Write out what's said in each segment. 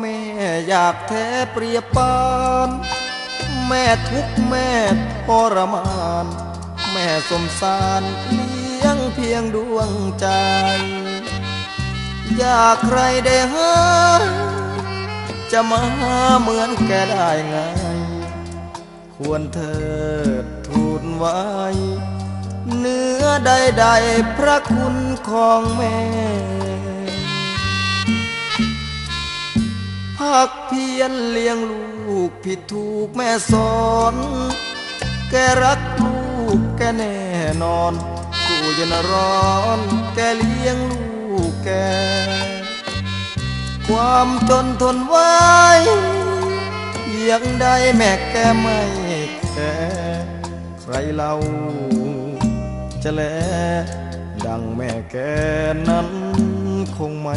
แม่อยากแท้เปรียบปาน แม่ทุกแม่ทรมาน แม่สมสารเลี้ยงเพียงดวงใจ อยากใครได้หาจะมาเหมือนแกได้ไง ควรเธอทูลไว้ เนื้อใดๆพระคุณของแม่ พักเพียนเลี้ยงลูกผิดถูกแม่สอน แกรักลูกแกแน่นอนกูจะนร้อนแกเลี้ยงลูกแก ความจนทนไว้ยังได้แม่แกไม่แคร์ใครเล่าจะแลดังแม่แกนั้นคงไม่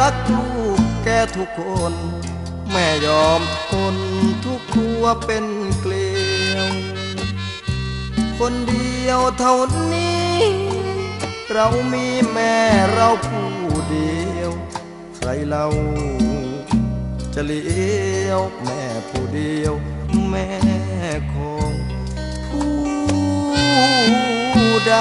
รักลูกแกทุกคน แม่ยอมทนทุกทัวเป็นเกลียว คนเดียวเท่านี้ เรามีแม่เราผู้เดียว ใครเราจะเลี้ยวแม่ผู้เดียว แม่ของผู้ใด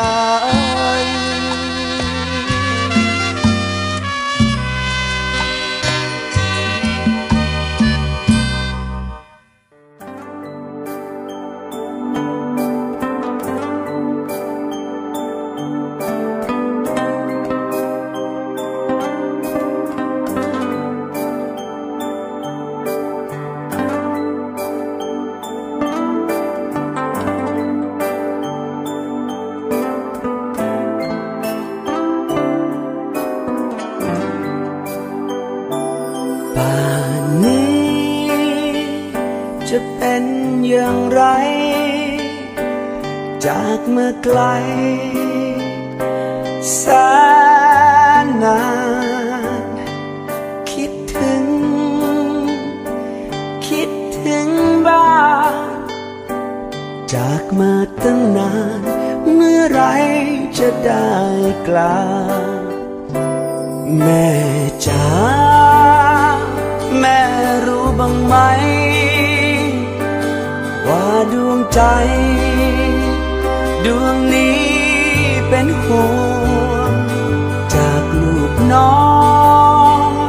ไกล แสนนาน คิดถึง คิดถึงบ้าน จากมาตั้งนาน เมื่อไรจะได้กลับแม่จ๋าแม่รู้บ้างไหม ว่าดวงใจ ดวงนี้เป็นห่วงจากลูกน้อ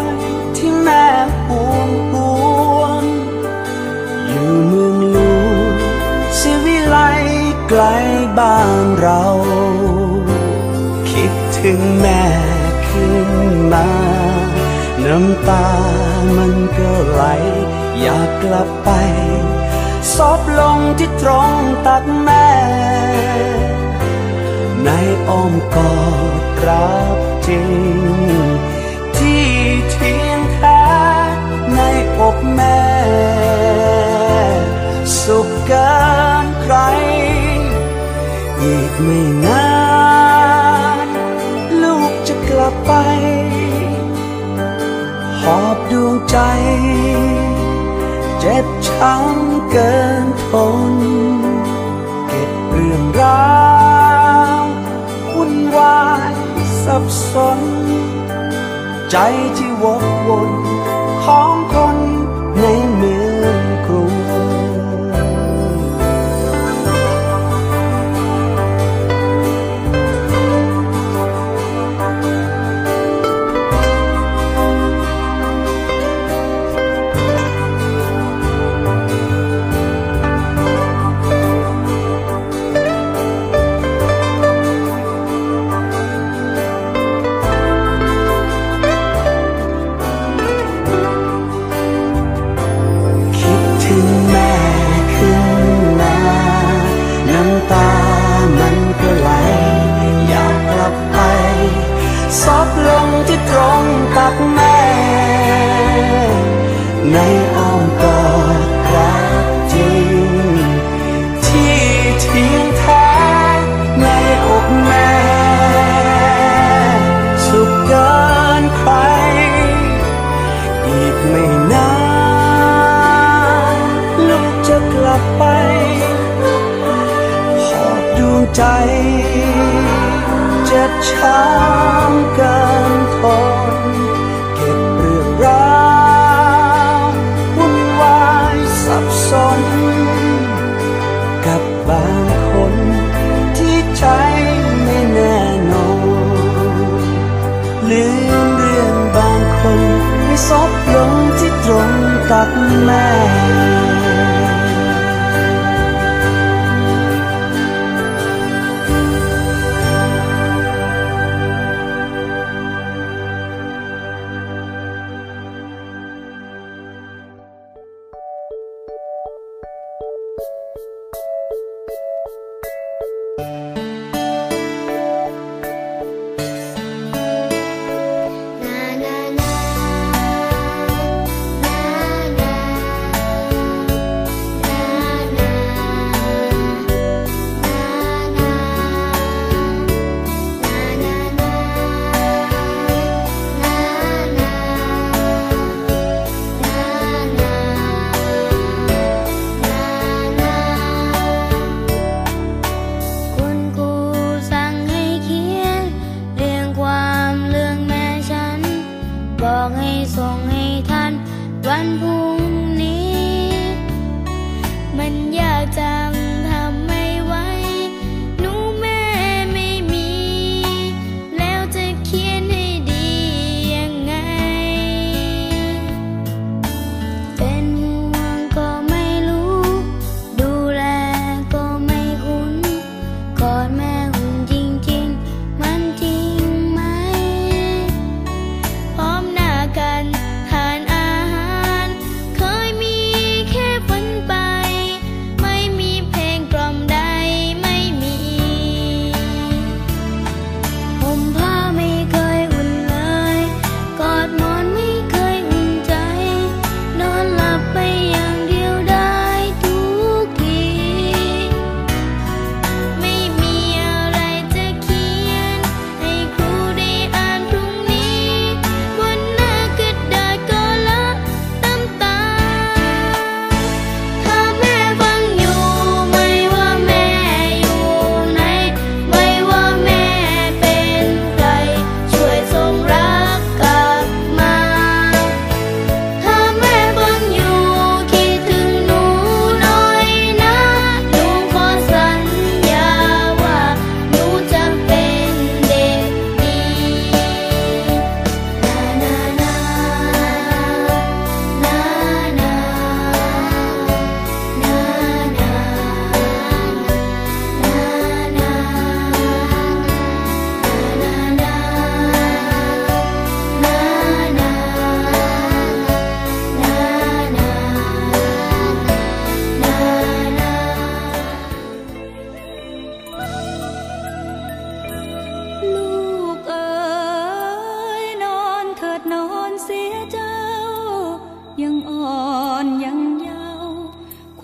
ยที่แม่ห่วงห่วงอยู่เมืองลวงสิวิไลไกลบ้านเรา คิดถึงแม่ขึ้นมา น้ำตามันก็ไหล อยากกลับไปซบลงที่ตรงตักแม่ อ้อมกอดกรักจริง ที่เทียงแท้ในอกแม่ สุขเกินใคร อีกไม่นานลูกจะกลับไป หอบดวงใจ เจ็บช้ำเกินทน เก็บเรื่องราว สับสน ใจที่วกวนของคนใน ที่ตรงกับแม่ ในอ้อมกอดรักจริง ที่เทียงแท้ในอกแม่ สุขเกินใคร อีกไม่นานลูกจะกลับไปหอบดวงใจ เจ็บช้ำกัน ปนเก็บเรื่องราววุ่นวายสับสน กับบางคนที่ใจไม่แน่นอนลืมเรื่องบางคนไม่ซบลงที่ตรงตัดแม่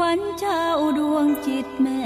ขวัญชาวดวงจิตแม่